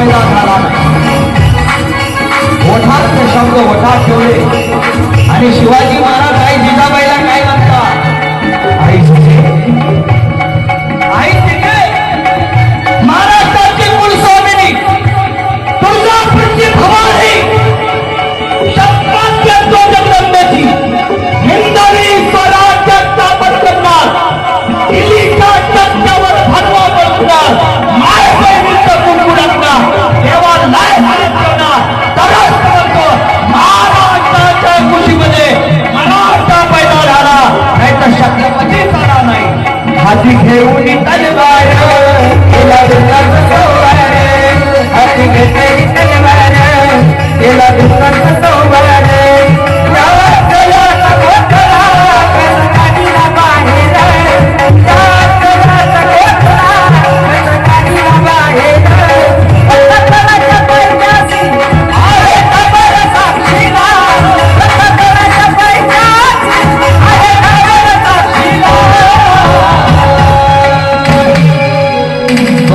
पैदा झाला. वठार ते शब्द वठार ठेवले. आणि शिवाजी महाराज ठीक है उन्हीं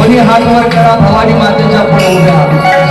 दोनों हाथ वर करा भवानी माता पुढे उभ्या